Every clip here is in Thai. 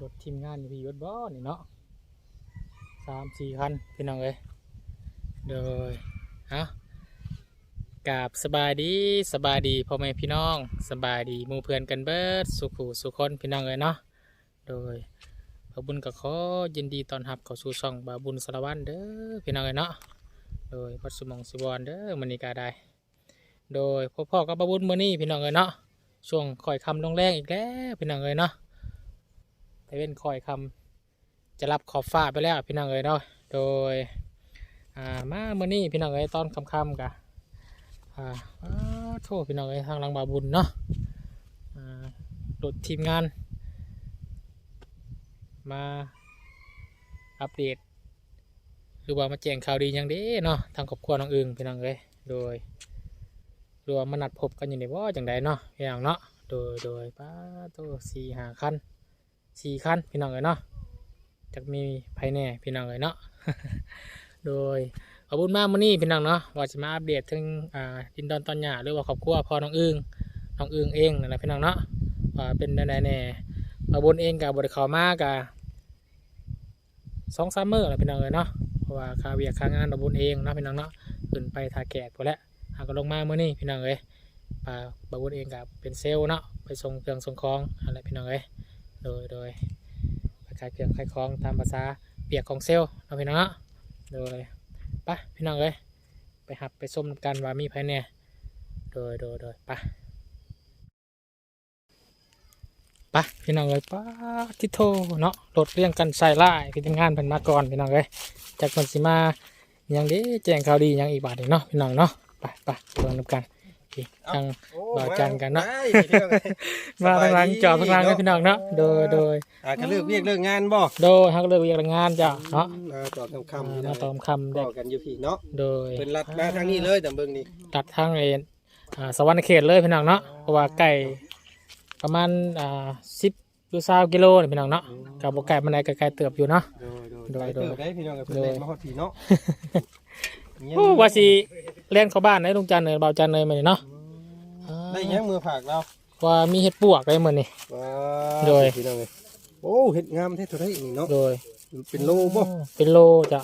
รถทีมงานอยู่พี่ยศบ่นี่เนาะสามสี่คันพี่น้องเอ้ยเดยฮะกาบสบายดีสบายดีพ่อแม่พี่น้องสบายดีมู่เพื่อนกันเบิดสุขุสุคนพี่น้องเอ้ยเนาะโดยบาบุญก็ขอยินดีตอนรับเข้าสู่ช่องบาบุญสารวันเด้อพี่น้องเอ้ยเนาะโดยวัดสมองสิบอนเด้อมันนีก็ได้ โดยพ่อพ่อกับบาบุญมือนี้พี่น้องเอ้ยเนาะ ช่วงคอยคำลงแรงอีกแล้วพี่น้องเอ้ยเนาะแต่เป็นคอยคำจะรับขอบฟ้าไปแล้วพี่น้องเอ้ยเนาะโดยอ่ามาเมื่อนี้พี่น้องเอ้ยตอนคำคำๆกะอ่าโทษพี่น้องเอ้ยทางลังบาบุญเนาะอ่าโดดทีมงาน มาอัปเดตหรือว่ามาแจ้งข่าวดีอย่างเด้เนาะทางครอบครัวน้องอึงพี่น้องเอ้ยโดย รวมมานัดพบกันอยู่ในบ่จังใดเนาะพี่น้องเนาะโดยโดยป้าโตสี่หาคันสี่คันพี่น้องเอ้ยเนาะจะมีภายในพี่น้องเอ้ยเนาะโดยขอบคุญมากมื้อนี้พี่น้องเนาะว่าจะมาอัปเดตถึงอ่าดินดอนตอนหญ้าหรือว่าครอบครัวพ่อน้องอึ้งน้องอึ้งเองนั่นแหละพี่น้องเนาะว่าเป็นแน่ๆแน่มาบนเองกับบริเขามากกะสองสามเมื้อแหละพี่น้องเอ้ยเนาะเพราะว่าคาเวียคางานมาบนเองนะพี่น้องเนาะขึ้นไปทาแกกพอแล้วาก็ลงมาเมื่อนี้พี่น้องเอ้ยปลาบาวุธเองกับเป็นเซลล์เนาะไปส่งเครื่องส่งของอะไรพี่น้องเอ้ยโดยโดยไปขายเครื่องขายของตามภาษาเปียกของเซลล์เนาะพี่น้องเนาะโดยไปพี่น้องเอ้ยไปหับไปส้มกันว่ามีภายในโดยโดยโดยปไปะพี่น้องเอ้ยป้าทิโทเนาะรถเรียงกันใส่ไล่พี่ทำงานเพิ่นมาก่อนพี่น้องเอ้ยจากคนสิมายังด้แจ้งข่าวดียังอีกบาทหนึ่งเนาะพี่น้องเนาะ ไปไปเบิ่งนำกันอีกทางบ่าวจันกันเนาะมาทางหลังจอดทางหลังกันพี่น้องเนาะโดยโดยอ่ากเลิกเรียกเลิกงานบ่โดยฮักเลิกเวียกงานจ้ะเนาะมาตอบคำคำมาตอมคำบเด็กกันอยู่พี่เนาะโดยเป็นรัดมาทางนี้เลยแต่เบิ่งนี่ตัดทางเอ็นอ่าสวรรค์เขตเลยพี่น้องเนาะเพราะว่าไก่ประมาณอ่าสิบหรือสามกิโลนี่พี่น้องเนาะกับบ่ไก่มันไดไก่เติบอยู่เนาะโดยโดยโดยพี่น้องกับเพิ่นโดยเล่นมาฮอดพี่เนาะโอ้ว่าสิ เล่นเข้าบ้านในลุงจันทร์เนยเบาจันทร์เนยมานี่เนาะได้ยังมือฝากเราว่ามีเห็ดปวกอะไรเหมือนนี่ ว้าโดย พี่น้องเอ้ยโอ้เฮ็ดงามแท้เท่าไดนี่เนาะโดยเป็นโลบ่เป็นโลจ้ะ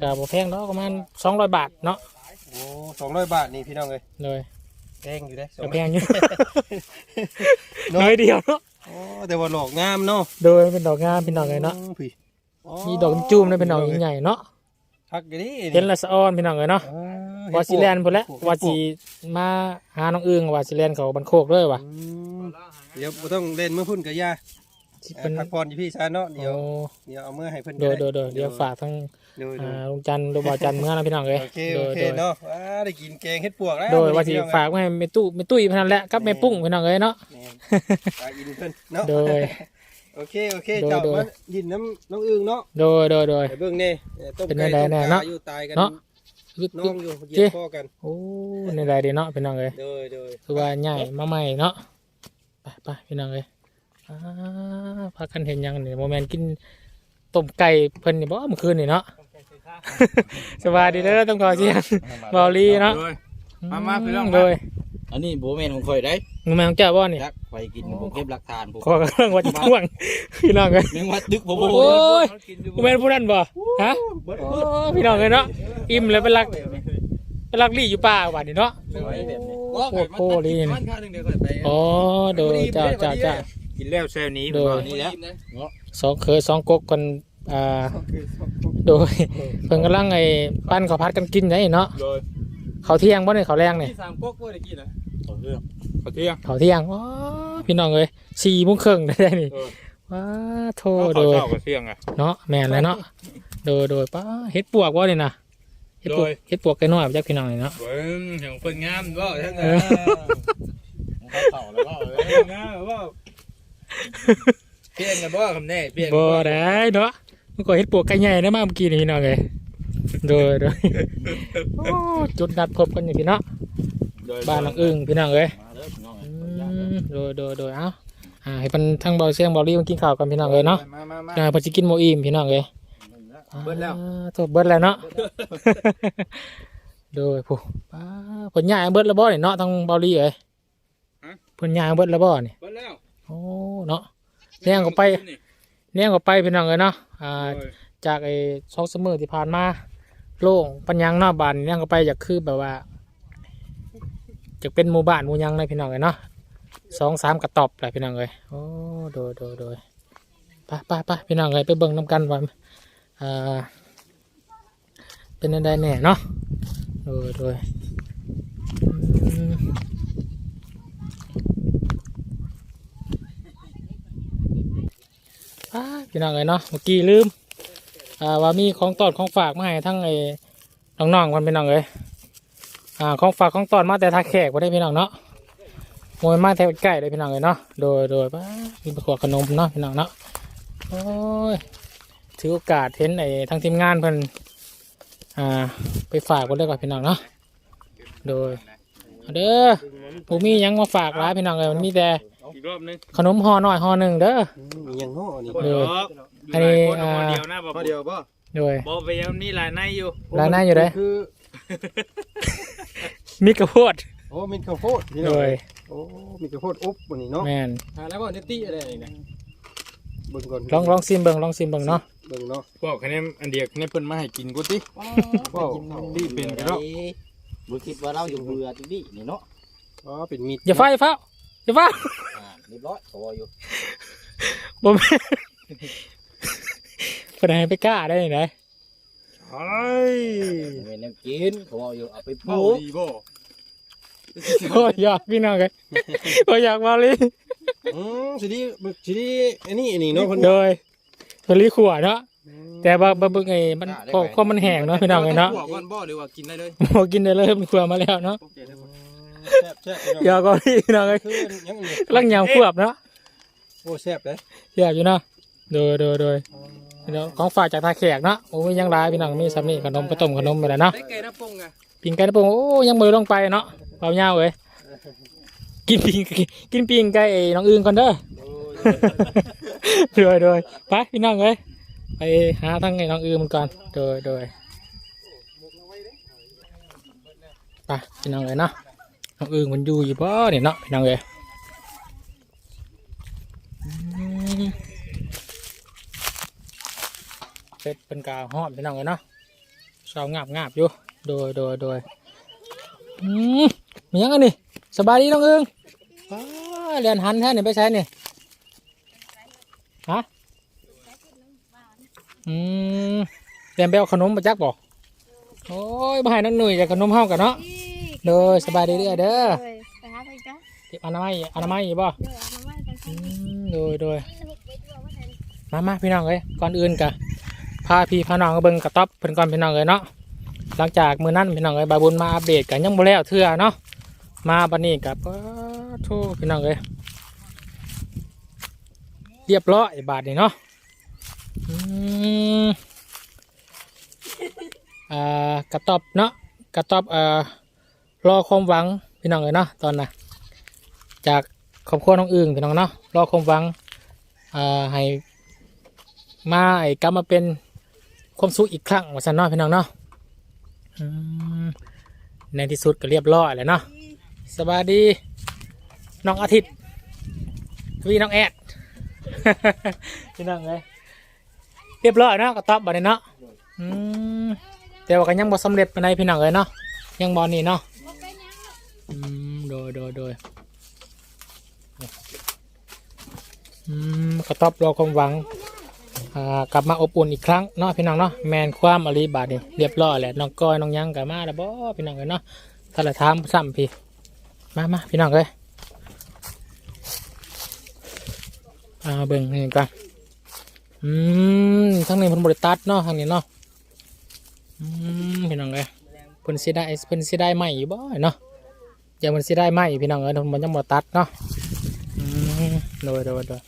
กับบ่แพงเนาะประมาณสองร้อยบาทเนาะโอ้200บาทนี่พี่น้องเอ้ยเลยแพงอยู่เด้ก็แพงอยู่เนาะน้อยเดียวเนาะโอ้แต่ว่าหลอกงามเนาะโดยเป็นดอกงามเป็นดอกไงเนาะอืมพี่มีดอกจูมเนี่ยเป็นดอกใหญ่ๆเนาะ ทักกันดิเห็นละสะออนเป็นดอกไงเนาะอ่ว่าสิแลนพุ่นแหล้วเฮ็ดปว่าสิมาหาน้องอึ้งว่าสิแลนเขาบันโคกเลยว่ะอืมเดี๋ยวบ่ต้องเล่นมือพุ่นกับยาสิเอ่เป็อนพักผ่อนอยู่พี่ซะเนาะเดี๋ยวโอ้เดี๋ยวเอามือให้เพิ่นโดยก็โดยโดยเดี๋ยวฝากทั้งโดยโดอ่ายลุงจันทร์ลูกบ่าวจันทร์เมื่อนะพี่น้องเอ้ยโอเคโดโอยเคโดยเนาะว้าได้กินแกงเฮ็ดปวกแล้วโดยว่าสิฝากไว้ให้แม่ตู้แม่ตุ้ยพนันแหละกับแม่ปุ้งพี่น้องเอ้ยเนาะ แม่นฝากอินเพิ่นเนาะ โดย โอเคโอเคโดยเจ้าโดย มายินน้ำน้องอึ่งเนาะโดยโดยโดย ไปเบิ่งแน่เอ่อต้มเป็นไก่แน่ต้มแน่ปเนาะลาอยู่ตายกันเนาะ น้องอยู่เหยียเจ๊บคอกันโอ้ในใดดีเนาะพี่น้องเอ้ยโดยโดยคือว่าใหญ่มาใหม่เนาะไปไปพี่น้องเลยอ่าพากันเห็นยังนี่โมเมนต์กินต้มไก่เพิ่นนี่บ่เมื่อคืนนี่เนาะสบายดีเด้อต้องขอเสียงเบาลีเนาะมามาพี่น้องมาเลย อันนี้โบแมนของข่อยได้มึงแม่ของเจ้าบ่นี่ยักไปกินผมเก็บหลักฐานผมขอกำลังว่าจะท่วงพี่น้องเลยแมงวัดดึกผมโอ้ยมึงแม่นผู้นั้นบ่ฮะโอ้พี่น้องเลยเนาะอิ่มเลยเป็นรักเป็นรักลี่อยู่ป่าบัดนี้เนาะโอ้โหโคลีนี่มันข้าวหนึ่งเดียวข่อยไปอ๋อโดยเจ้าเจ้าเจ้ากินแล้วเซลนี้โดยนี่แล้วสองเคยสองกกกันอ่าโดยเพิ่นกำลังไอ้ปั้นข้าวผัดกันกินไงเนาะ โดยข้าวเที่ยงบ่เนี่ยข้าวแรงเนี่ยที่สามก๊กว่าได้กินนะขอเรื่องขอเที่ยงข้าวเที่ยงว้าพี่น้องเอ้ยสี่โมงครึ่งได้ได้นี่เออว้าโทขอโดยเช้ากับเที่ยงอะเนาะแม่นแล้วเนาะโดยโดยป้าเฮ็ดปวกบ่เนี่ยนะเฮ็ดปวกโดยเฮ็ดปวกไก่น้อยจักพี่น้องนี่เนาะเบิ้งเห็นคนงามบ่ท่านเอเอออเขาแล้วบ่งามบ่เปลี่ยนกันบ่คำแน่เปลี่ยนบ่ได้เนาะมันก็เฮ็ดปวกไก่ใหญ่นะมาเมื่อกี้นี่พี่น้องเอ้ย โดยโดยโอ้จุดนัดพบกันอยู่พี่เนาะบ้านหลังอึ้งพี่น้องเอ้ยมาเด้อพี่น้องอืมโดยโดยโดยเอ้าอ่าให้เป็นทั้งเบาเสียงเบาลี่มากินข้าวกันพี่น้องเลยเนาะมามามาอ่าเพอจะกินโมอิ่มพี่น้องเลยเบิดแล้วอ่าถูกเบิดแล้วเนาะโดยผู้ป้าผลยายเบิดแล้วบ่นี่เนาะทั้งเบาลี่เอ้ยผลยายเบิดแล้วบ่นี่เบิดแล้วโโอ้เนาะแนงก็ไปแนงก็ไปพี่น้องเลยเนาะอ่าจากไอ้สองเสมอที่ผ่านมา โล่งปัญญังนาะบ้านนี่ก็ไปจากคือแบบว่าจะเป็นหมู่บ้านหมู่ยังเลยพี่น้องเลยเนาะสองสามกระตอบเลยพี่น้องเลยโอ้โดยโดยโดยไปไปไปพี่น้องเลยไปเบิ่งน้ำกันว่าอ่าเป็นอะไรแน่เนาะโดยโดยไปพี่น้องเลยเนาะเมื่อกี้ลืม อ่าว่ามีของตอดของฝากมาให้ทั้งไอ้น้องๆมันเป็นน้องเลยอ่าของฝากของตอดมาแต่ทาแขกมาได้พี่น้องเนาะมวยมาแถวใกล้เลยพี่น้องเลยเนาะโดยโดยป้ามีประกวดขนมเนาะพี่น้องเนาะโอ้ยถือโอกาสเห็นไอ้ทั้งทีมงานเพิ่นอ่าไปฝากกันเลยก่อนพี่น้องเนาะโดยเด้อผมมียังมาฝากร้ายพี่น้องเลยมันมีแต่ อีกรอบนึงขนมห่อหน่อยห่อหนึ่งเด้ออืมมีหยังง้อนี่เอออันนี้คนอ่าเดียวนะบ่พอเดียวป่ะโดยบ่ไปยังนี่หลายในอยู่ร้านหน้าอยู่เด้อคือมีกระโพดโอ้มีข้าวโพดพี่น้โดองยโอ้มีข้าวโพดอุบวันนี้เนาะแมนหาแล้วบ่เนตตี้อะไรนี่นะเบิ่งก่อนลองลองซิมเบิ่งลองซิมเบิ่งเนาะเบิ่งเนาะบอกคะแนนอันเดียวคะแนนเพิ่นมาให้กินกูติ ว้าวรีบเป็นกันเนาะ บ่คิดว่าเราอยู่เบื่อจริงดินี่เนาะอ๋อเป็นมีดอย่าฟ้าอย่าฟ้าอย่าฟ้าอ่า เรียบร้อยขออยู่บ่แม่นคนไหนไปกล้าได้ไหนเฮ้ยเมนแนวกินขออยู่เอาไปปเมาลูกดีบ่โอ้ยอยากพี่น้องเลยโอ้ยอยากมาเลยอืมสิดีสิดีอันนี้อันนี้เนาะเพิ่นโดยผลิขวดเนาะแต่บางบางเบิ่งไอ้มันพอพอมันแห้งเนาะพี่น้องเลยเนาะบอกก่อนบ่หรือว่ากินได้เลยพอกินได้เลยมันขวดมาแล้วเนาะ แซ่บแซ่บพี่น้องอยากก็พี่น้องเลยคือยังอันนี้ลังยำขวบเนาะโอ้แซ่บเลยอยากอยู่เนาะโดยโดยโดยพี่น้องของฝากจากทาแขกเนาะโอ้ยยังหลายพี่น้องมีสำนีขนมกระต้มขนมไปแล้วเนาะได้ไก่น้ำปงอะปิงไก่ตะปงโอ้ยังมือลงไปเนาะเบาเงาเว้ยกินปิงกินปิงไก่ไอ้น้องอึงก่อนเด้อโดยโดยไปพี่น้องเอ้ยไปหาทั้งไอ้น้องอึงมันก่อนโดยโดยไปพี่น้องเอ้ยเนาะ น้องเอึงมันอยู่อยู่บ่เนี่ยเนาะพี่น้องเอ้ยเป็ดเป็นกาหอมพี่น้องเอ้ยเนาะชาวงาบงาบอยู่โดยโดยโดยอืมมียังกันนี่สบายดีน้องเอิงเรียนหันแท้เนี่ยไปใช้นี่ยฮะอืมเรียนไปเอาขนมมาจักบอกโอ้ยมาให้น้องหนุ่ยจากขนมเฮากันเนาะ โดยสบายดีเด้อเด้อไปหาไปจ้ะเก็บอนามัยอนามัยอยู่บ่เดี๋ยวเอามาไว้กันอืมโดยโดยมามาพี่น้องเอ้ยก่อนอื่นกะพาพี่พาน้องก็เบิ่งกระต๊อบเพิ่นก่อนพี่น้องเอ้ยเนาะหลังจากมือนั้นพี่น้องเอ้ยบาบุญมาอัปเดตกันยังบ่แล้วเทื่อเนาะมาบัดนี้กับโทพี่น้องเอ้ยเรียบร้อยบาทนี่เนาะอืมอ่ากระตอบเนาะกระตอบอ่า รอความหวังพี่น้องเอ้ยเนาะตอนน่ะจากครอบครัวน้องอึ่งพี่น้องเนาะรอความหวังอ่าให้มาไอ้กลับมาเป็นความสุขอีกครั้งว่าซั่นเนาะพี่น้องเนาะในที่สุดก็เรียบร้อยแล้วเนาะสบายดีน้องอาทิตย์วีน้องแอดพี่น้องเลยเรียบร้อยเนาะก็ตอบบัดนี้เนาะแต่ว่าก็ยังบ่สำเร็จปานใดพี่น้องเลยเนาะยังบอนี่เนาะ อืมโดยโดยโดยอืมก็ตอบรอความหวังอ่ากลับมาอบอุ่นอีกครั้งเนาะพี่น้องเนาะแมนความอริบาทนี่เรียบร้อยแหละน้องก้อยน้องยังกลับมาแล้วบ่พี่น้องเลยเนาะถ้าละถามซ้ำพี่มามาพี่น้องเลยอ่าเบิ่งนี่กันอืมทั้งนี้เพิ่นบริตัดเนาะทางนี้เนาะอืมพี่น้องเลยเพิ่นสิได้เพิ่นสิได้ไหม่อยู่บ่เนาะ อย่ามันสิได้ไหมพี่น้องเอ้ยมันยังบ่ตัดเนาะโดยโดยโดย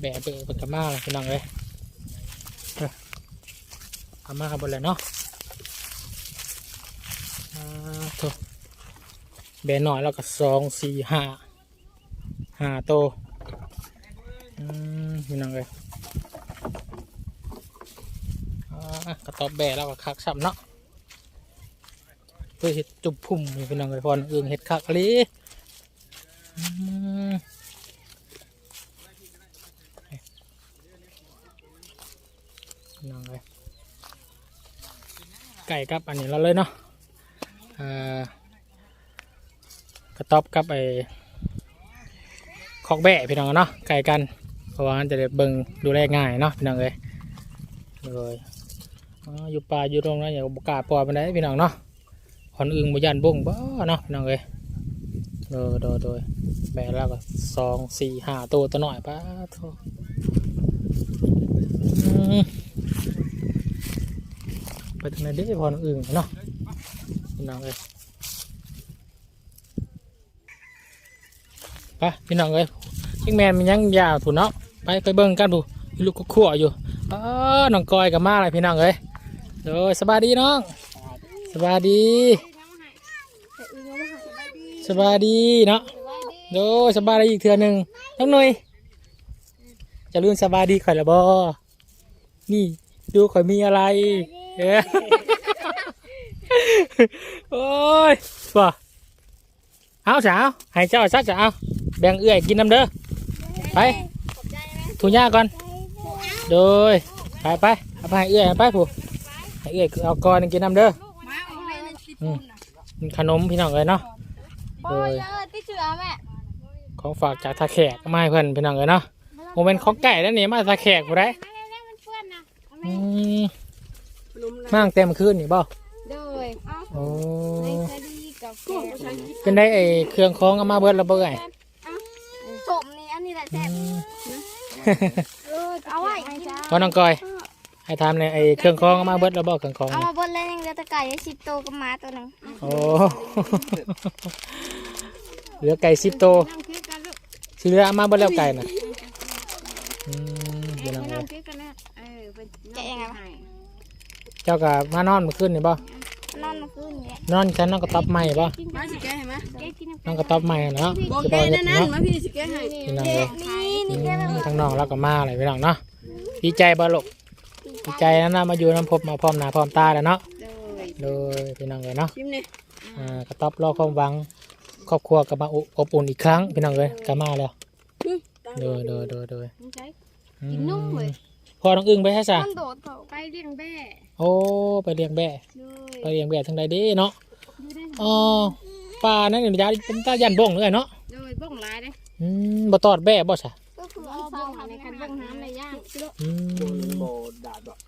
แบะเบะเป็นกระมาพี่น้องเลยเอ้อเอามาครับบนเลยเนาะอ่าโถแบะหน่อยแล้วก็สองสี่ห้าห้าโตอืมพี่น้องเลย อ่ากระตอบแบะแล้วก็คักซ้ำเนาะเพื่อเห็ดจุบพุ่มนี่พี่น้องเลยพอน้องอึงเห็ดคักอีหลีพี่น้องเลยไก่กับอันนี้เราเลยเนาะกระต๊อบกับไอ้คอกแบะพี่น้องเนาะไก่กัน เพราะว่ามันจะได้เบิ่งดูแลง่ายเนาะพี่น้องเลยเลย อยู่ป่าอยู่ตรงนั้นอย่าบกล้าปล่อยไปไหนพี่น้องเนาะคนอื่นบ่ยันบ่งบ่เนาะพี่น้องเลยโดยโดยโดยแบะแล้วก็สองสี่ห้าตัวตัวหน่อยป้าทอไปทางไหนเด้พอนอื่นเนาะพี่น้องเลยไปพี่น้องเลยชิงแมนมันยังยาวถูกเนาะไปไปเบิ่งกันดูลูกก็ขั่วอยู่อ๋อน้องกอยกับมาเลยพี่น้องเอ้ย โดยสบายดีน้องสบายดีแต่อื่นก็ไม่หายสบายดีสบายดีเนาะสบายดีโดยสบายดีอีกเทื่อหนึ่งน้องหน่อยจะลื่นสบายดีข่อยละบอนี่ดูข่อยมีอะไรเอ้ยโอ้ยว่ะเอาสาวให้เจ้าซักจะเอาแบ่งเอื้อยกินน้ำเด้อไปขอบใจไหมถูย่าก่อนโดยไปไปเอาไปให้เอื้อยเอาไปผู้ ให้เอื้อยเอาก่อนกินน้ำเด้อมาเอาเลยในสิบอืมมีขนมพี่น้องเลยเนาะโอ้ยเออที่เชื่อแม่ของฝากจากทาแขกมาให้เพื่อนพี่น้องเลยเนาะโมเมนต์ของไก่แล้วนี่มาทาแขกผู้ใดมาแล้วมันเปื้อนนะอืมมั่งเต็มคืนนี่บ่โดยโอ้ในคดีกับแกเป็นได้ไอ้เครื่องของเอามาเบิดระเบิดไงสมนี่อันนี้แหละอืแซ่บมเออเอาไว้กินว่าน้องกอย ให้ทำในไอ้เครื่องของเอามาเบิดระเบิดเครื่องของเอานี่มาบนแล้วยังเหลือแตะไก่สิบโตวกับหมาตัวหนึงโอ้ เหลือไก่สิบโตวนั่งคิดกันลูกสิเหลือเอามาเบิดแล้วไก่น่ะอืมพี่น้องเลยคิดกันนะเออเป็นแกะยังไงวะเจ้าก็มานอนเมื่อคืนนี่บ่นอนมาคืนนี่แหละนอนฉันนอนกระต๊อบใหม่ป่ะมาสิแกให้ไหมแกะกินนอนกระต๊อบใหม่เนาะบอกจะแกบอกเฮ็ดนั่นนั่นเนาะมาพี่สิแกให้ พี่น้องเลยนี่อืนี่แกะแบบมทั้งน้องแล้วก็มาเลยพี่น้องเนาะดีใจบ่ลูก ดีใจนะนะมาอยู่น้ำพบมาพร้อมหน้าพร้อมตาแล้วเนาะโดยโดยพี่น้องเลยเนาะชิมนี่อ่ากระต๊อบรอความหวังครอบครัวกลับมาอบอุ่นอีกครั้งพี่น้องเลยกลับมาแล้วโดยโดยโดยโดยใช้อืกินนุ่มเลยพอน้องอึ้งไปให้ซะมันโดดเขาไปเลี้ยงแบ่โอ้ไปเลี้ยงแบะเลยไปเลี้ยงแบะทางใดเดีเนาะดูได้อ๋อปลานั่นนี่ยาเป็นตายันบ่งเลยเนาะโดยบ้องลายได้อืมบ่ตอดแบะบ่ซะ ในย่างอืมโบดาดดอก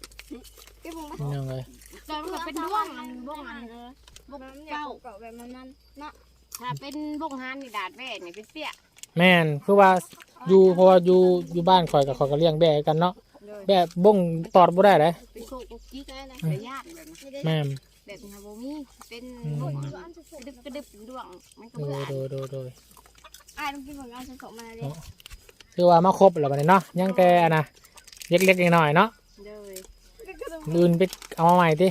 พี่บุ้งพี่น้องเลยตอนมันเป็นด้วงอันบ้องอันเออบ้องเก่าเก่าแบบนั้นนั่นเนาะถ้าเป็นบ้องฮานนี่ดาดแว่นี่เป็นเปี้ยแม่นคือว่าอยู่เพราะว่าอยู่อยู่บ้านข่อยกับข่อยก็เลี้ยงแบะกันเนาะเลยแบะบ่งตอดบ่ได้เลยเป็นโคกุกกิ๊กได้นะแต่ย่างแบบนั้นแม่นแบบนี้บ่มีเป็นอืมบ้องกระดึบกระดึบเป็นด้วงมันก็โดเบื่ยอโดยโดยโดยอ้ายต้องกินเหมือนเอาผสมมาเลยคือว่ามาครบแล้วบัดนี้เนาะยังแต่อันนะ เล็กๆน้อยๆเนาะเลยอื่นไปเอามาใหม่ติ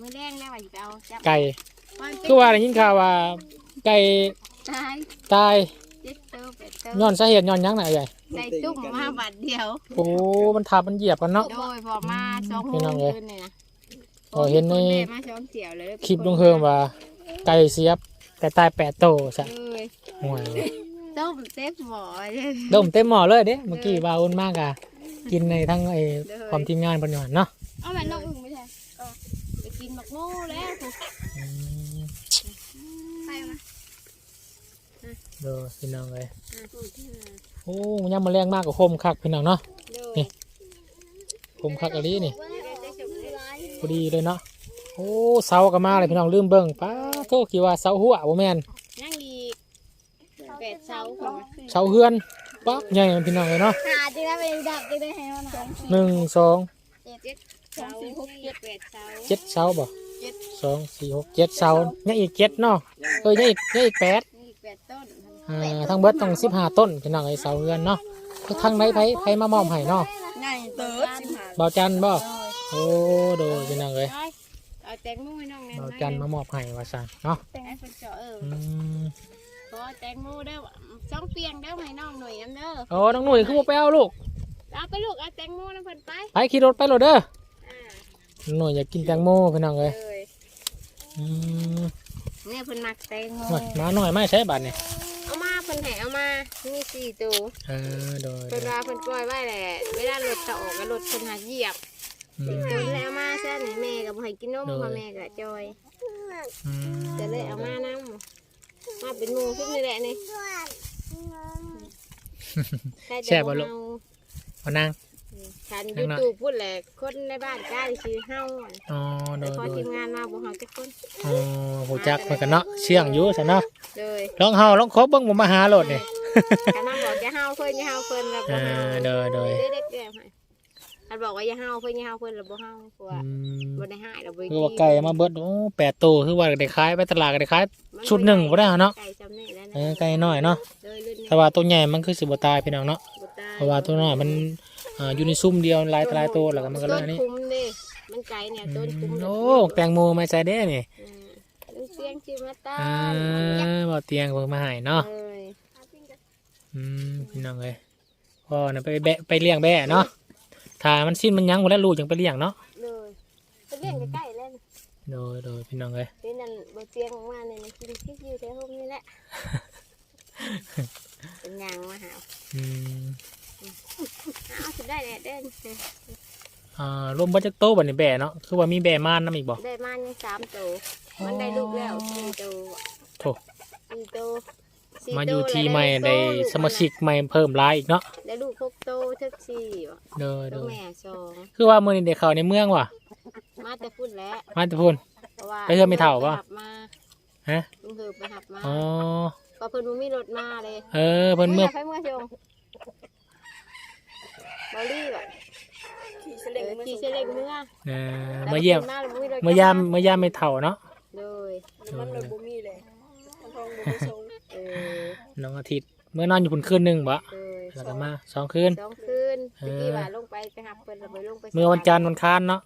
มือแรงแล้วว่าจะไปเอาจับไก่คือว่าได้ยินข่าวว่าไก่ตายตายเจ็ดเต้าเป็ดเต้าย้อนสาเหตุย้อนหยังน่ะใหญ่ใส่ตุ้มมาบาทเดียว โอ้มันทับมันเหยียบกันเนาะ โดยพอมาสองโมพี่น้องงเลยคืนนี่นะพอเห็นในคแม่มาสองเสี่ยวเลยคลิปลงเฮิมว่าไก่เสียบแต่ตายแปดโตซะเลยห่วยต้มเซฟหมอเลย ดมเต็มหม้อเลยเด้เมื่อกี้ว่าอุ่นมากอะ กินในทั้งไอ้ความทีมงานเพิ่นอยู่หั่นเนาะเอาแม่น้องอึ่งไม่ใช่ไปกินหมักโม่แล้วถูกอืมไปมาเด้อพี่น้องเลยโอ้ยามมาแรงมากกว่าคมคักพี่น้องเนาะเลยคมคักอะไรนี่พอดีเลยเนาะโอ้เสาก็มาเลยพี่น้องลืมเบิ่งป้าโทษกี่ว่าเสาหัวบ่แม่นนั่งดีแปดเช้าคนมาเสาเฮือน ปักใหญ่พี่น้องเลยเนาะหาจริงนะไปดับจริงได้ให้มันหาหนึ่งสองเจ็ดเช้าสี่หกเจ็ดแปดเช้าเจ็ดเสาบ่สองสี่หกเจ็ดเสายังอีกเจ็ดเนาะเอ้ยยังอีกยังอีกแปดนี่แปดต้นอ่าทั้งเบิดต้องสิบห้าต้นพี่น้องไอ้เสาเฮือนเนาะทางไหนไผไผมามอบให้เนาะง่ายเติร์ดสิหาเบาจันบ่โอ้โดยพี่น้องเลยเอาแตงโมให้น้องแน่เบาจันมามอบให้ว่าซั่นเนาะไอ้คนเจาะเอออืมขอแตงโมเด้อ สองเปียงเด้อให้น้องหน่อยน้ำเด้อโอ้น้องหนุ่ยคือบ่ไปเอาลูกเอาไปลูกเอาแตงโมน้ำเพิ่นไปไปขี่รถไปโลดเด้ออ่าน้องหนุ่ยอยากกินแตงโมพี่น้องเลยเลยอืมเนี่ยเพิ่นมักแตงโมโอ้ยมาหน่อยไม่ใช่บัตรนี่เอามาเพิ่นให้เอามามีสี่ตัวเออโดยโดเพิ่นยว่าเพิ่นปล่อยไว้แหละเวลารถจะออกก็รถเพิ่นหาเหยียบอืมจนแล้วมาซะนี่แม่ก็บ่ให้กินนมโดยพ่อแม่ก็จอยอืมก็เลยเอามานํมาเป็นหมู่ซุปนี่แหละนี่ใครจะเอามานั่งฉันนั่ยูงหน่อยทูบพูดแหละคนในบ้านกล้าที่ชื่อเฮาอ๋อโดแต่ยพอโดทียมงานมาบ่เฮาจักคนอ๋อหูจักเหมือนกันเนาะเชื่องอยู่ใช่เนาะเลยลองเฮาลองคบเบิ่งบ่มาหาโลดนี่คันนำบอกอย่าเฮาเพิ่นอย่าเฮาเพิ่นแล้วเอบ่เฮาอโดยโดยเด็กๆ แก่ให้คันบอกว่าอย่าเฮาเพิ่นอย่าเฮาเพิ่นแล้วบ่เฮาเพราะว่าอืมบ่ได้หายแล้วบ่คือว่าไก่มาเบิดโอ้แปดตัวคือว่าได้ขายไปตลาดก็ได้ขาย ชุดหนึ่งบ่ได้เนาะ ไก่จำนี่แล้วนะเออไก่น้อยเนาะเลยรุ่นนี้ถ้าว่าตัวใหญ่มันคือสิบ่ตายพี่น้องเนาะบ่ตายเพราะว่าตัวน้อยมันอ่าอยู่ในซุ้มเดียวหลายหลายตัวแล้วก็มันก็เลยอันนี้ต้นคุ้มเด้มันไก่เนี่ยอืต้นคุ้มมโอ้แตงโมไม่ใส่เด้นี่อืมลูกเสียงชื่อมาตาอ่าบ่เตียงเพิ่งมาให้เนาะเอ้ยอืมพี่น้องเอ้ยพ่อน่ะไปแบะไปเลี้ยงแบะเนาะ ถ้ามันสิ้นมันยั้งหมดแล้วลูกจังไปเลี้ยงเนาะเลยไปเลี้ยงใกล้ๆแล้วนะโดยโดยพี่น้องเอ้ยเป็นนั่นบ่เตียงออกมาเนี่ยนะกินพริกอยู่แถวห้องนี่แหละ เป็นยางมาหาอืมเอาสุดได้แหละเด้นอ่ารวมบัดจักโตบัดนี้แบะเนาะคือว่ามีแบะม่านนํอีกบ่ ได้มายังสามตัวมันได้ลูกแล้วสี่ตัวโถสี่ตัวสี่ มาอยู่ตัวทีแล้วใหม่โซ่ได้ลูกสมาชิกใหม่เพิ่มหลายอีกเนาะได้ลูกหกตัวทึกสี่บ่โดยโดตัวยแม่สองคือว่ามื้อนี้ได้เข้าในเมืองว่ะมาแต่พูดแล้วมาแต่พุ่นเพราะว่าไปเฮือนไม่เฒ่าปะไปหับมาฮะลุงเหือไปหับมาอ๋อก็เพิ่นบ่มีรถมาเลยเออเพิ่นเมื่อไปเมื่อชงบอลลี่บ่ขี่เสเอล็งอมาขี่ส่งเสล็งเมื่อเออมาเยี่ยมแล้วก็พิ่นแล้วบ่เมื่อยามเมื่อยามไม่เท่าเนาะโดยน้ำมันเลยบ่มีเลยน้ำทองบ่มีส่งเออ น้องอาทิตย์ เมื่อนอนอยู่พุ่นคืนหนึงบ่โดยแล้วก็มาสองคืน สองคืนเออ ตะกี้ว่าลงไปไปหับเพิ่นแล้วไปลงไปเมื่อวันจันทร์วันค้านเนาะ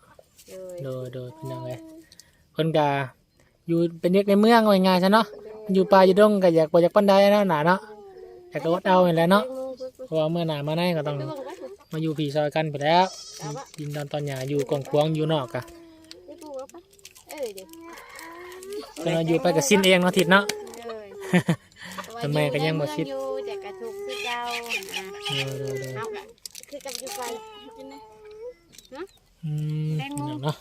โดยโดยโดยพี่น้องเอ้ยเพิ่นก็อยู่เป็นเด็กในเมืองว่าง่ายๆซะเนาะอยู่ป่าอยู่ดงก็อยากบ่อยากปานใดเนาะหนาเนาะอยากก็อดเอานี่แหละเนาะเพราะว่าเมื่อหน้ามาในก็ต้องไปเบิ่งไปสิมาอยู่พี่ซอยกันไปแล้วเอาวะดินดอนตอนหยาอยู่กองควางอยู่นอกกะไปปลูกเอาปะเอ้ยเดี๋ยวเพิ่นเอาอยู่ไปก็สิ้นเองเนาะอาทิตย์เนาะเลย ทำไมก็ยังบ่คิด อยู่แต่กระทุกคือเก่าอะโดยโดยโดยเอากะคือกับอยู่ไปอืมแตงโม เนาะ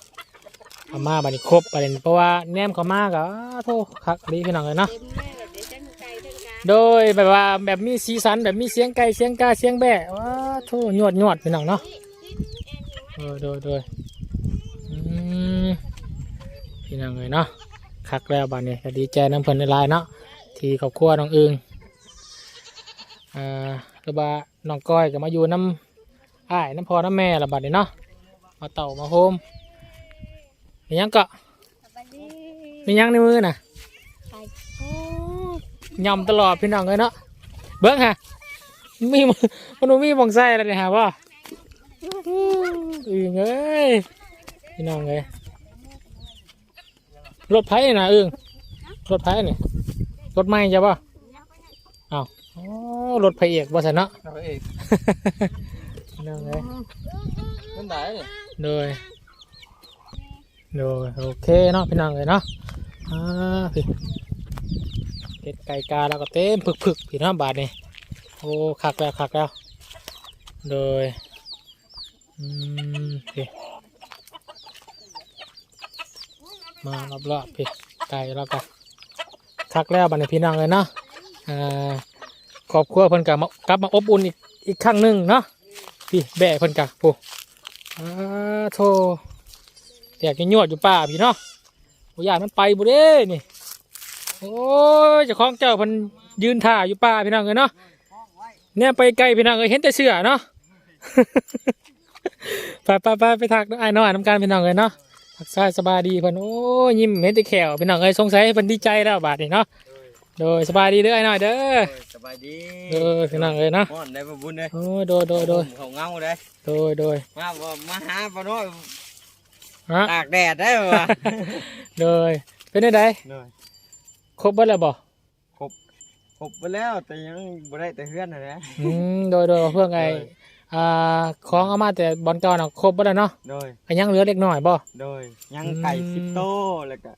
เอามาบัดนี้ครบประเด็นเพราะว่าแนมเขามาก็อ้าโทษคักดีพี่น้องเลยเนาะ เต็มเลยเดี๋ยวจังไก่จังกาโดยแบบว่าแบบมีสีสันแบบมีเสียงไก่เสียงกาเสียงแบะว้าโทษหยวดหยวดพี่น้องเนาะ โดยโดยโดยอืมพี่น้องเลยเนาะคักแล้วบัดนี้ก็ดีใจน้ำเพิ่นในลายๆเนาะ ที่ครอบครัวน้องอึงอ่าหรือว่าน้องก้อยก็มาอยู่น้ำอ้ายน้ำพอน้ำแม่ละบัดนี้เนาะมาเต่ามาโฮมมียังก็มียังในมือน่ะยำตลอดพี่น้องเลยเนาะเบิ้งฮะมีมันมีมองไส้อะไรเนี่ยฮะว่าอึ่งเอ้ยพี่น้องเลยรถไผ่นะอึ่งรถไผ่เนี่ย รถไม่ใช่ป่ะอ้าวอ๋อรถไผ่เอกบ่ใช่เนาะเอาเอกพี่น้องเลยมันไหนเนี่ยโดยโดยโอเคเนาะพี่น้องเลยเนาะอ่าพี่เป็ดไก่กาแล้วก็เต็มผึกๆพี่น้องบาทนี่โอ้คักแล้วคักแล้วโดยอืมพี่มารอบๆพี่ไก่แล้วก็ คักแล้วบานี่พี่น้องเลยเนาะอ่าครอบครัวเพิ่นกับมากลับมาอบอุ่นอีกอีกครั้งหนึ่งเนาะพี่แบะเพิ่นกะโอ้อ่าโธ่แตกยังยวดอยู่ป่าพี่เนาะโอ้ยานมันไปบุเด้นี่ โอ้ยเจ้าของเจ้ามันยืนท่าอยู่ป่าพี่น้องเลยเนาะเนี่ยไปไกลพี่น้องเลยเห็นแต่เสือเนาะไปไปไปไปทักไอ้น้อยน้ำการพี่น้องเลยเนาะ ทักทายสบายดีเพิ่นโอ้ยยิ้มเห็นแต่แขวพี่น้องเลยสงสัยเพิ่นดีใจแล้วบาดนี้เนาะโดยสบายดีเด้อไอ้น้อยเด้อสบายดีเออพี่น้องเลยเนาะม่อนได้มาบุญเลยโอ้ยโดยโดยโดยเขาเงาได้โดยโดยมาบ่มาหาปะน้อยฮะตากแดดได้บ่วะโดยเป็นได้ไดเหนื่อยครบเบิดแล้วบ่ครบไปแล้วแต่ยังบ่ได้แต่เพื่อนนะนะอืมโดยโดยเพื่อนไงโดย อ่าของเอามาแต่บอลเก่าน่ะครบไปแล้วเนาะโดย ก็ยังเหลือเล็กน้อยบ่ โดย ยังไก่อืม สิบโตแล้วก็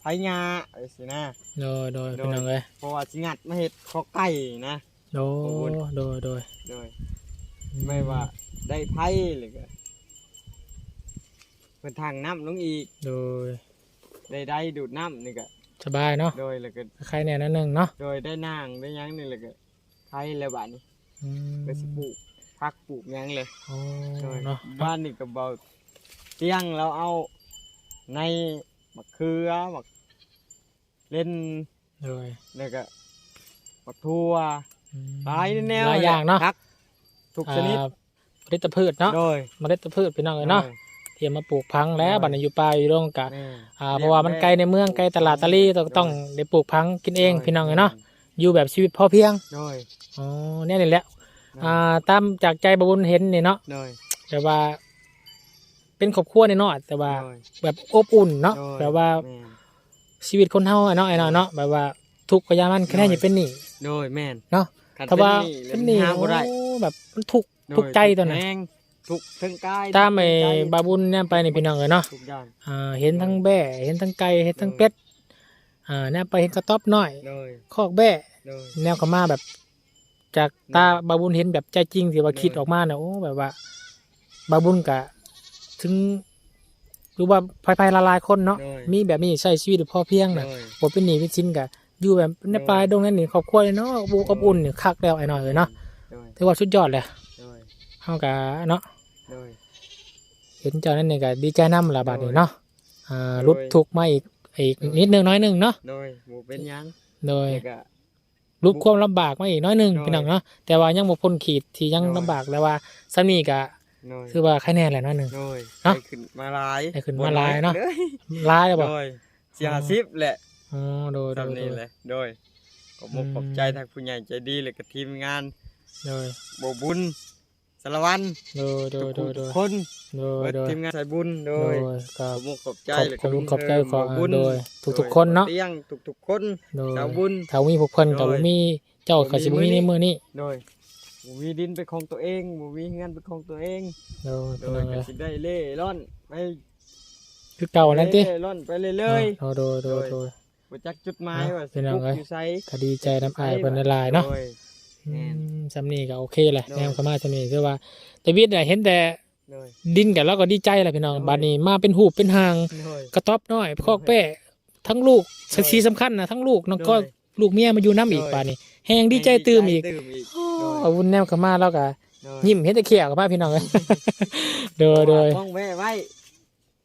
ไผงาไอ้สินะ โดยโดยโดย พี่น้องเอ้ยเพราะว่าสิงัดมาเฮ็ดข้อไก่นะ โดยโดยโดยโดย ไม่ว่าได้ไผเลยก็เพิ่นทางน้ำลงอีกโดยได้ได้ดูดน้ำนี่ก็สบายเนาะโดยแล้วก็ใครเนี่ยนั่นหนึ่งเนาะโดยได้นางได้หยังนี่แล้วก็ไผแล้วบัดนี้อืมก็สิปลูก พักปลูกหยังเลยโอ้โดยเนาะบ้านนี่ก็เบาเตียงเราเอาในมะเขือมะเล่นโดยแล้วก็มะทั่วอืมหลายแนวหลายอย่างเนาะพักทุกชนิดอ่าเมล็ดพืชเนาะโดยเมล็ดพืชพี่น้องเอ้ยเนาะเตรียมมาปลูกพังแล้วโดยบัดนี้อยู่ป่าอยู่โรงกะแม่อ่าเพราะว่ามันไกลในเมืองไกลตลาดตะลี่ต้องต้องได้ปลูกพังกินเองพี่น้องเอ้ยเนาะอยู่แบบชีวิตพอเพียงโดย อ๋อเนี่ยนี่แหละ อ่าตามจากใจบบุญเห็นนี่เนาะโดย แต่ว่า เป็นครอบครัวนี่เนาะแต่ว่า โดย แบบอบอุ่นเนาะโดยแบบว่าแม่นชีวิตคนเฮาอะเนาะไอ้เนาะเนาะแบบว่าทุกข์ก็ยามันแค่นั้นอย่าเป็นหนี้โดยแม่นเนาะคันถ้าว่าเป็เป็นนหหนี้นี้หาบ่ได้โอ้แบบมันทุกข์โดยทุกข์ใจตอนนั้น แม่งทุกข์ทั้งกายตามไอ้ทุกข์ใจบาบุญเนี่ยไปนี่พี่น้องเอ้ยเนาะทุกอย่างอ่าเห็นทั้งแบ่เห็นทั้งไก่เห็นทั้งเป็ดอ่าเนี่ยไปเห็นกระต๊อบน้อย โดยคอกแบ่โดยแนวก็มาแบบ จากตาบาบุญเห็นแบบใจจริงที่ว่าเลยคิดออกมาเนี่ยโอ้แบบว่า บาบุญกะ ถึงรู้ว่าภายภายละลายคนเนาะเลยมีแบบนี้ใช้ชีวิตพอเพียงโดน่ะยบ่เป็นหนี้เป็นสินกะอยู่แบบในป่าดงนั้นนี่ครอบครัวเลยเนาะอบอบอุ่นนี่คักแล้วไอ้น้อยเลยเนาะโดยถือว่าสุดยอดเลยโดยเฮากะเนาะโดยเห็นเจ้านั่นนี่ก็ดีใจนำละบาดนี้เนาะอ่าโดยลดทุกข์มาอีกอีกนิดนึงน้อยหนึงเนาะโดยหมู่เป็นหยังโดยแล้วก็ ลดความลำบากมาอีกน้อยหนึงโดยพี่น้องเนาะแต่ว่ายังบ่พ้นขีดที่ยังโดยลำบากแล้วว่าซำนี้ก็โดยคือว่าใครแน่แหละน้อยหนึง โดยเนาะได้ขึ้นมาหลายได้ขึ้นมาหลายเนาะบ่อยลายแล้วเลบ่ยโดยเสียสิบแหละอ๋อโดยโดยทำโดนี่ยแหละโดยขอบมกอืมขอบใจทางผู้ใหญ่ใจดีเลยกับทีมงาน โดย โบบุญ สารวัตรโดยโดยโดยโดทุยกคนโดยเบิดโดยทีมงานสายบุญโดโดยยก็ขอบมกขอบใจขอบเลยขอบคุณลุงขอบใจเมขอบ่บุญโดยทุกๆคนเนาะเตียงทุกๆคนโดยชาวบุญ ถ้ามีพวกเพิ่นก็โดบ่ยมีเจ้าก็สิบ่มีในมือนี้โดยบ่มีดินเป็นของตัวเองบ่มีเงินเป็นของตัวเอง โดยโดพี่น้ยองก็เอ้ยสิได้เล่ร่อนไปคือเก่านั่นติเล่ร่อนไปเรื่อยโดยโดยโดยโดย ๆบ่จักจุดหมายว่าพี่น้องสิเอ้ยอยู่ไสก็ดีใจน้ำอายเพิ่นหลายๆเนาะ โดย แม่นอืมซำนี้ก็โอเคแหละโดยแนวเข้ามาซำนี้คือว่า แต่วิทย์น่ะเห็นแต่โดย ดินกันแล้วก็ดีใจแหละพี่น้องบัดนี้มาเป็นหูปเป็นหาง โดย กระต๊อบน้อยคอกแป้ทั้งลูกโดยสีสำคัญนะทั้งลูกน้องก็โดยลูกเมียมาอยู่น้ำอีกโดยป่านนี้แหงดีใจตื่มอีกตื่มอีกเอาวุ้นแนวกับมาแล้วก็โดยยิ้มเห็นแต่เขียวกับมาพี่น้องเลยโดยโดยต้องแวะไว้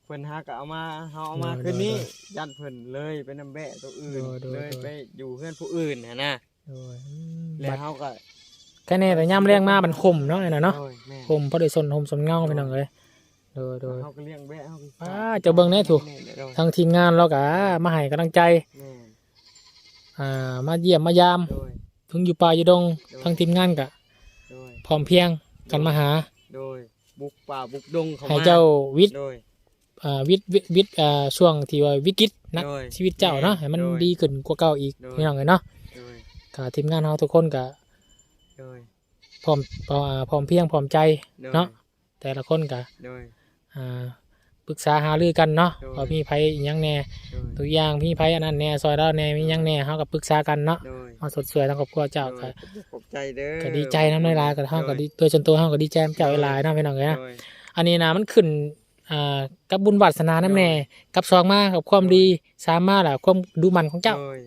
เพิ่นหาก็เอามาเฮาเอามาโดยคืนนี้โดยยันเพิ่นเลยไปนำแบะตัวอื่นโดยโดยเลยโดย ไปอยู่เพื่อนผู้อื่นน่ะนะ โดยอืมแล้วบัดเฮาก็แค่นี้แต่ย่ำเลี้ยงมามันข่มเนาะไอ้น่ะเนาะโดยแม่ข่มเพราะได้สนห่มสนเงาพี่น้องเลยโดยโดยเฮาก็เลี้ยงแบะเฮาก็ป้าเจ้าเบิ่งแน่ถูกแม่โดยทางทีมงานเราก็มาให้กำลังใจแม่อ่ามาเยี่ยมมายามโดยถึงอยู่ป่าอยู่ดงทางทีมงานก็โดยพร้อมเพรียงกันมาหาโดยบุกป่าบุกดงเข้าให้มาเจ้าวิทย์โดย อ่าวิทย์วิทย์วิทย์อ่าช่วงที่ว่าวิกฤตนักโดยชีวิตเจ้าเนาะให้มันโดยดีขึ้นกว่าเก่าอีกโดย พี่น้องเลยเนาะโดย ก็ทีมงานเราทุกคนก็โดยพร้อมพร้อมอ่าพร้อมเพรียงพร้อมใจโดยเนาะแต่ละคนก็โดย อ่าปรึกษาหารือกันเนาะโดย ว่ามีไผอิหยังแหน่โดยตัวอย่างมีไผอันนั้นแหน่ซอยเราแหน่มีหยังแหน่เฮาก็ปรึกษากันเนาะโดยมาสดสวยทางครอบครัวเจ้าก็โดยขอบใจเด้อก็ดีใจน้ำในลายก็เฮาก็ดีโดยส่วนตัวเฮาก็ดีใจนำเจ้าหลายๆเนาะพี่น้องเอ้ยนะโดย อันนี้นะมันขึ้นอ่ากับบุญวาสนานํแหน่กับซองมากับความดีสามารถล่ะความดูมันของเจ้าโดย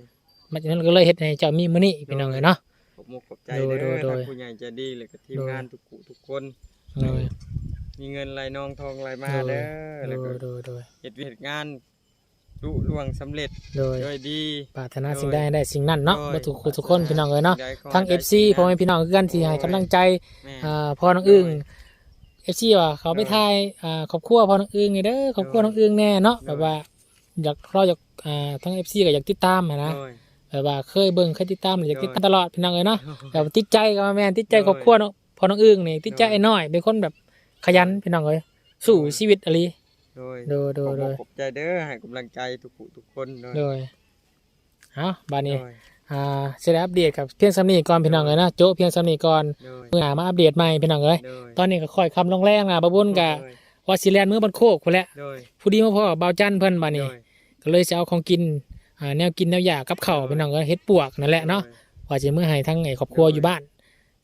มันนั้นก็เลยเฮ็ดให้เจ้ามีมื้อนี้พี่น้องเอ้ยเนาะ ขอบมกขอบใจโดยเด้อโดย ทางผู้ใหญ่ใจดีเลยกับทีมโดยงานทุกกุทุกคน โดย มีเงินไหลนองทองไหลมาโดยเด้อโดแล้วยก็โดยโดยเหตุเหตุงานลุล่วงสำเร็จโดยโดยดีปรารถนาสิ่งใดให้ได้สิ่งนั้นเนาะโดยบ่ทุกคนทุกคนพี่น้องเอ้ยเนาะได้ขอทั้งได้ FC สิ่งพ่อแม่พี่น้องคือกันที่ให้กำลังใจ แม่อ่าพ่อน้องอึ้ง FC ว่าเขาไปถ่ายอ่าครอบครัวพ่อน้องอึ้งนี่เด้อครอบครัวน้องอึ้งแน่เนาะแบบว่าอยากเราอยากอ่าทั้ง FC ก็อยากติดตามหั้นนะโดย แบบว่าเคยเบิ่งเคยติดตามอยากติดตามโดยตลอดพี่น้องเอ้ยเนาะแบบติดใจก็มาแม่นติดใจครอบครัวเนาะพ่อน้องอึ้งนี่ติดใจไอ้น้อยเป็นคนแบบขยันพี่น้องเอ้ยสู้ชีวิตอะไรโดยโดยโดยขโดอบยขอบใจเด้อให้กำลังใจทุกกุทุกคนโดยโดยเอาบาดนี้โดยอ่าเสร็จแล้วอัปเดตกับเพียงสำนีก่อนพี่น้องเลยนะโจ๊ะเพียงสำนีก่อนโดยเมื่อหามาอัปเดตใหม่พี่น้องเลยโดยตอนนี้ก็ค่อยคำลงแรงนะบาบุญกะโดยว่าสิแลนมือบันโคกพุ่นแหละโดยผู้ดีมาพ่อเบาจันเพิ่นบาดนี้โดยก็เลยจะเอาของกิน อ่าแนวกินแนวอยากกับข้าวพี่น้องก็เฮ็ดปวกนั่นแหละเนาะว่าจะเมื่อให้ทั้งไอ้ครอบครัวอยู่บ้าน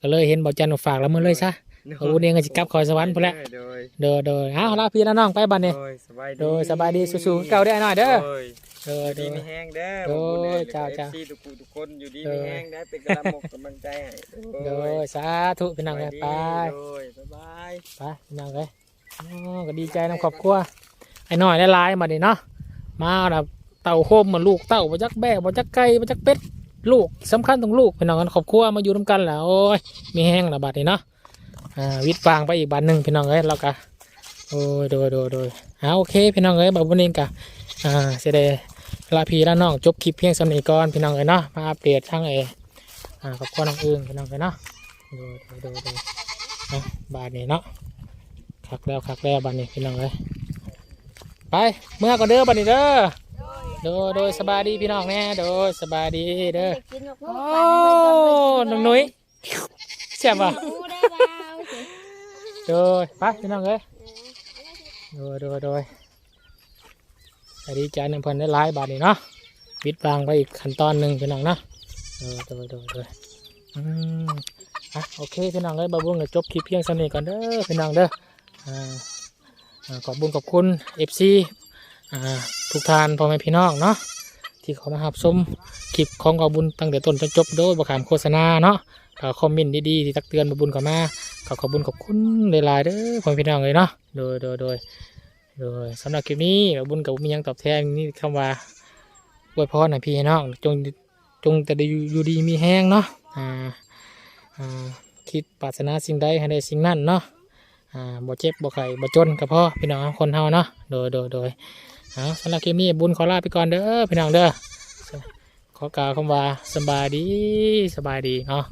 ก็เลยเห็นบ่จันเอาฝากแล้วมื้อเลยซะเอาบุญเองก็สิกลับเขอสวรรค์พุ่นแหละโดยเด้อเด้อเอาลาพี่ลาน้องไปบัดนี้ โดยสบายดีโดยสบายดีสู้ๆเก่าได้อหน่อยเด้อโดย เด้อดีเด้อมีแห้งเด้อโดยผมบุญเลยจ้าแล้วก็จ้า FC ทุกผู้ทุกคนอยู่ดีโดมียแห้งได้เป็นกำลังอกกำลังใจให้เด้อสาธุพี่น้องเอ้ยไป โดยบ๊ายบาย ไปพี่น้องเอ้ยอ๋อก็ดีใจนำครอบครัวไอ้น้อยหลายๆบัดนี้เนาะ มาแบบ เต่าโคมมือนลูกเต่าบ่จักแบะบ่จักไก่บ่จักเป็ดลูกสำคัญตรงลูกพี่น้องกันครอบครัวมาอยู่นํกันแล้วโอ้ยมีแห้งแล้วบัดนี้เนาะอ่าวิทย์ฟางไปอีกบัดหนึ่งพี่น้องเอ้ยแล้วก็โอ้ยโดยโดยโดยอ่าโอเคพี่น้องเอ้ยบัดวันนี้ก็อ่าสิได้ลาพีลาน้องจบคลิปเพียงสำนีก่อนพี่น้องเอ้ยเนาะมาอัปเดตทั้งเออ่าครอบครัวน้องอึ้งพี่น้องเอ้ยเนาะโดยโดยโดยโดยนะบาดนี้เนาะคักแล้วคักแล้วบัดนี้พี่น้องเลยไปเมื่อก็เด้อบัดนี้เด้อ โดยโดยสบายดีพี่น้องแน่โดยสบายดีเด้อกินหมกโอ้น้องนุ้ยเสียบป่ะกูได้เปล่าโดยไปพี่น้องเลยโดยโดยโดยสวัสดีใจหนึ่งพันได้หลายบาทนี่เนาะวิดวางไปอีกขั้นตอนหนึ่งพี่น้องเนาะโดยโดยโดยโดยอืมอะโอเคพี่น้องเลยบาบุ้งก็จบคลิปเพียงสำนี้ก่อนเด้อพี่น้องเด้ออ่าอ่าขอบคุญขอบคุณ FC อ่า ทุกท่านพ่อแม่พี่น้องเนาะที่เขามาหับชมคลิปของกอบุญตั้งแต่ต้นจนจบโดยบขามโฆษณาเนาะก็คอมเมนต์ดีๆที่ตักเตือนบาบุญเข้ามาก็ขอบคุญขอบคุณหลายๆเด้อพ่อแม่พี่น้องเลยเนาะโดยโดยโดยโดยสำหรับคลิปนี้บาบุญกับมียังตอบแทนนี่คำว่าอวยพรให้พี่น้องจงจงแต่ด้อยู่ดีมีแห้งเนาะอ่าอ่าคิดปรารถนาสิ่งใดให้ได้สิ่งนั้นเนาะอ่าบ่เจ็บบ่ไข้บ่จนก็พอพี่น้องคนเฮาเนาะโดยโดยโดย เอาสำหรับคลิปนี้บุญขอลาไปก่อนเด้อพี่น้องเด้อขอกล่าวคำว่าสบายดีสบายดีเนาะ